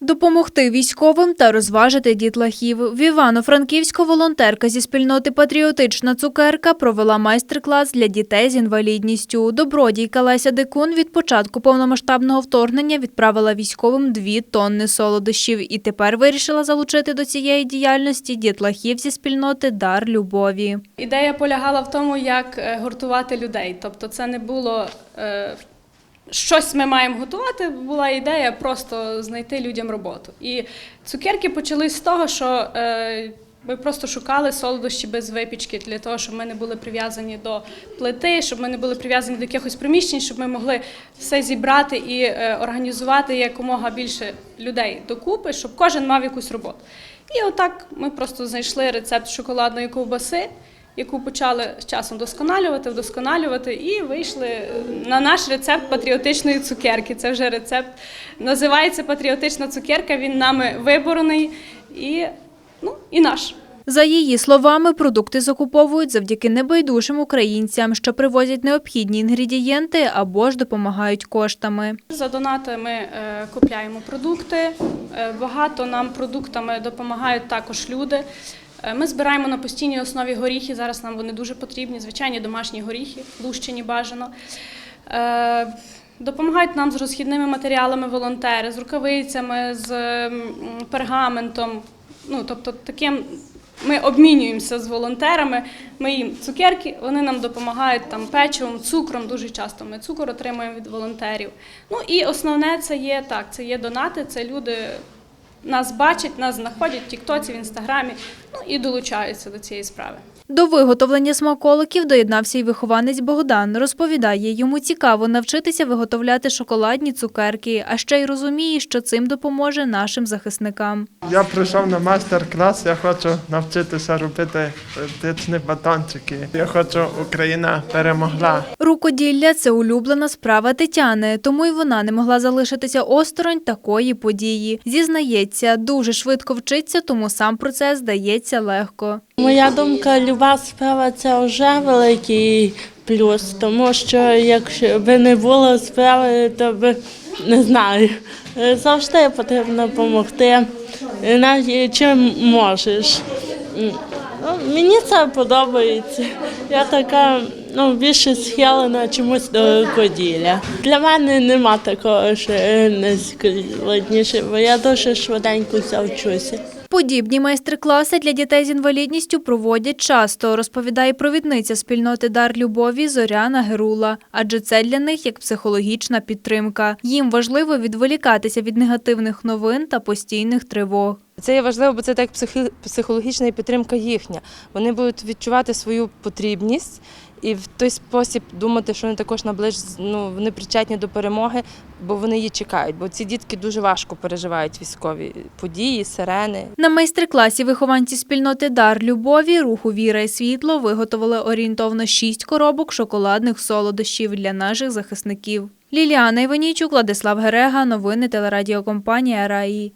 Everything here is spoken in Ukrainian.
Допомогти військовим та розважити дітлахів. В Івано-Франківську волонтерка зі спільноти Патріотична цукерка провела майстер-клас для дітей з інвалідністю. Добродійка Леся Дикун від початку повномасштабного вторгнення відправила військовим дві тонни солодощів і тепер вирішила залучити до цієї діяльності дітлахів зі спільноти Дар любові. Ідея полягала в тому, як е, гуртувати людей. Тобто, це не було е, щось ми маємо готувати. Була ідея просто знайти людям роботу. І цукерки почались з того, що е, ми просто шукали солодощі без випічки для того, щоб ми не були прив'язані до плити, щоб ми не були прив'язані до якихось приміщень, щоб ми могли все зібрати і е, організувати якомога більше людей докупи, щоб кожен мав якусь роботу. І отак ми просто знайшли рецепт шоколадної ковбаси, яку почали з часом досконалювати, вдосконалювати, і вийшли на наш рецепт патріотичної цукерки. Це вже рецепт називається патріотична цукерка. Він нами виборений і, ну, і наш. За її словами, продукти закуповують завдяки небайдужим українцям, що привозять необхідні інгредієнти або ж допомагають коштами. За донати ми е, купляємо продукти. Е, багато нам продуктами допомагають також люди. Е, Ми збираємо на постійній основі горіхи. Зараз нам вони дуже потрібні. Звичайні домашні горіхи, лущені бажано. Е, Допомагають нам з розхідними матеріалами волонтери, з рукавицями, з пергаментом. Ну, тобто, таким ми обмінюємося з волонтерами. Ми їм цукерки, вони нам допомагають там печивом, цукром. Дуже часто ми цукор отримуємо від волонтерів. Ну і основне це є так, це є донати. Це люди нас бачать, нас знаходять в Тіктоці, в інстаграмі, ну і долучаються до цієї справи. До виготовлення смаколиків доєднався й вихованець Богдан. Розповідає, йому цікаво навчитися виготовляти шоколадні цукерки, а ще й розуміє, що цим допоможе нашим захисникам. Я прийшов на майстер-клас, я хочу навчитися робити птичні батончики. Я хочу, Україна перемогла. Рукоділля це улюблена справа Тетяни, тому й вона не могла залишитися осторонь такої події. Зізнається, дуже швидко вчиться, тому сам процес дається легко. Моя думка, люба справа це вже великий плюс, тому що якщо би не було справи, то би не знаю. Завжди потрібно допомогти, навіть чим можеш. Ну, мені це подобається. Я така ну, більше схилена чомусь до рукоділля. Для мене нема такого, що найскладніше, бо я дуже швиденько все. Подібні майстер-класи для дітей з інвалідністю проводять часто, розповідає провідниця спільноти Дар любові Зоряна Герула. Адже це для них як психологічна підтримка. Їм важливо відволікатися від негативних новин та постійних тривог. Це є важливо, бо це так психологічна і підтримка їхня. Вони будуть відчувати свою потрібність і в той спосіб думати, що вони також наближ... ну, вони причетні до перемоги, бо вони її чекають. Бо ці дітки дуже важко переживають військові події, сирени. На майстер-класі вихованці спільноти Дар любові, руху Віра і світло виготовили орієнтовно шість коробок шоколадних солодощів для наших захисників. Ліліана Іванійчук, Владислав Герега, новини телерадіокомпанія Раї.